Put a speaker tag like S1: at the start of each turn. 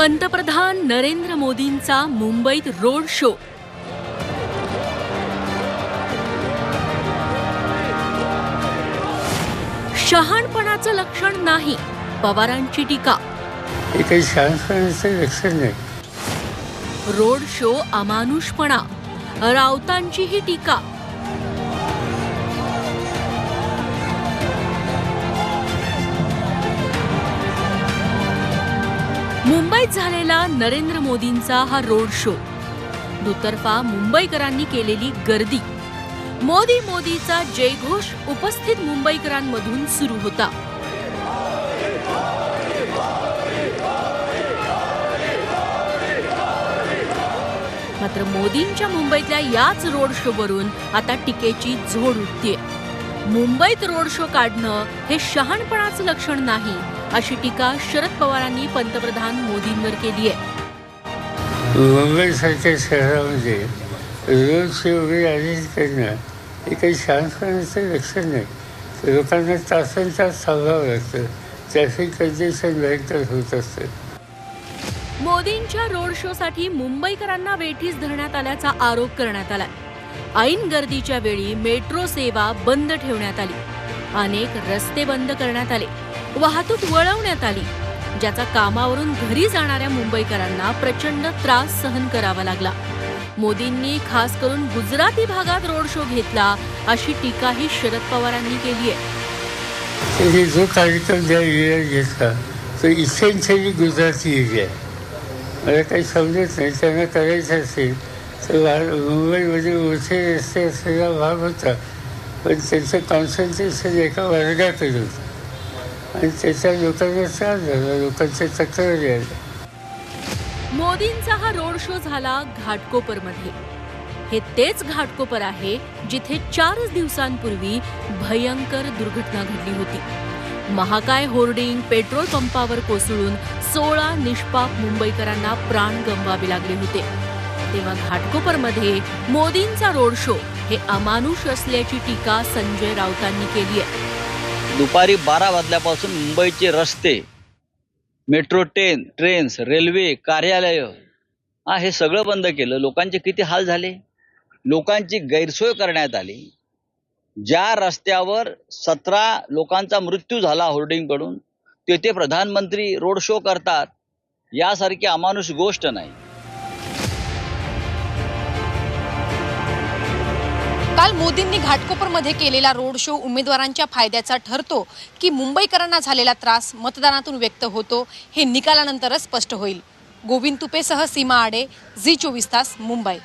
S1: पंतप्रधान नरेंद्र मोदींचा मुंबईत रोड शो. शहाणपणाचं लक्षण नाही पवारांची टीका.
S2: हे काही शहाणपणाचं लक्षण नाही.
S1: रोड शो अमानुषपणा राऊतांची ही टीका. झालेला नरेंद्र मोदींचा हा रोड शो. दुतर्फा मुंबईकरांनी केलेली गर्दी. मोदी मोदीचा जयघोष उपस्थित मुंबईकरांमधून सुरू होता. मात्र मोदींच्या मुंबईतल्या याच रोड शोवरून आता टीकेची झोड उठते मुंबईत रोड शो काढणं हे शहाणपणाचं लक्षण नाही. अशी टीका शरद पवारांनी पंतप्रधान मोदींवर केली आहे.
S2: मुंबईसारख्या शहरामध्ये शो वगैरे आयोजित करणं हे काही शहाणपणाचं लक्षण नाही. लोकांना तासन तास थांबावं लागतं. ट्रॅफिक कंजेशन भयंकर होत असतं.
S1: मोदींच्या रोड शो साठी मुंबईकरांना वेठीस धरण्यात आल्याचा आरोप करण्यात आलाय. ऐन गर्दीच्या वेळी मेट्रो सेवा बंद ठेवण्यात आली. अनेक रस्ते बंद करण्यात आले. वाहतूक वळवण्यात आली ज्याचा कामावरून घरी जाणाऱ्या मुंबईकरांना प्रचंड त्रास सहन करावा लागला. मोदींनी खास करून गुजराती भागात रोड शो घेतला अशी टीकाही शरद पवारांनी केली आहे.
S2: जो कार्यक्रम ज्या एरियात घेतला तो इसेन्शियली गुजराती एरिया मला काही समजत नाही त्यांना करायचं असेल तर मुंबईमध्ये मोठे रस्ते असलेला भाग होता पण त्यांचं कॉन्सन्ट्रेशन एका वर्गातच होतं. आणि त्याच्या लोकांना त्रास झाला लोकांच्या तक्रारी आल्या
S1: मोदींचा हा रोड शो झाला घाटकोपरमध्ये. हे तेच घाटकोपर आहे जिथे चारच दिवसांपूर्वी भयंकर दुर्घटना घडली होती. महाकाय होर्डिंग पेट्रोल पंपावर कोसळून सोळा निष्पाप मुंबईकरांना प्राण गमवावे लागले होते. तेव्हा घाटकोपरमध्ये मोदींचा रोड शो हे अमानुष असल्याची टीका संजय राऊतांनी केली आहे
S3: दुपारी बारा वाजल्यापासून मुंबईचे रस्ते मेट्रो ट्रेन ट्रेन्स रेल्वे कार्यालय हा हे सगळं बंद केलं. लोकांचे किती हाल झाले? लोकांची गैरसोय करण्यात आली. ज्या रस्त्यावर सतरा लोकांचा मृत्यू झाला होर्डिंगकडून तेथे प्रधानमंत्री रोड शो करतात. यासारखी अमानुष गोष्ट नाही.
S4: काल मोदींनी घाटकोपरमध्ये केलेला रोड शो उमेदवारांच्या फायद्याचा ठरतो की मुंबईकरांना झालेला त्रास मतदानातून व्यक्त होतो हे निकालानंतरच स्पष्ट होईल. गोविंद तुपेसह सीमा आडे झी चोवीस तास मुंबई.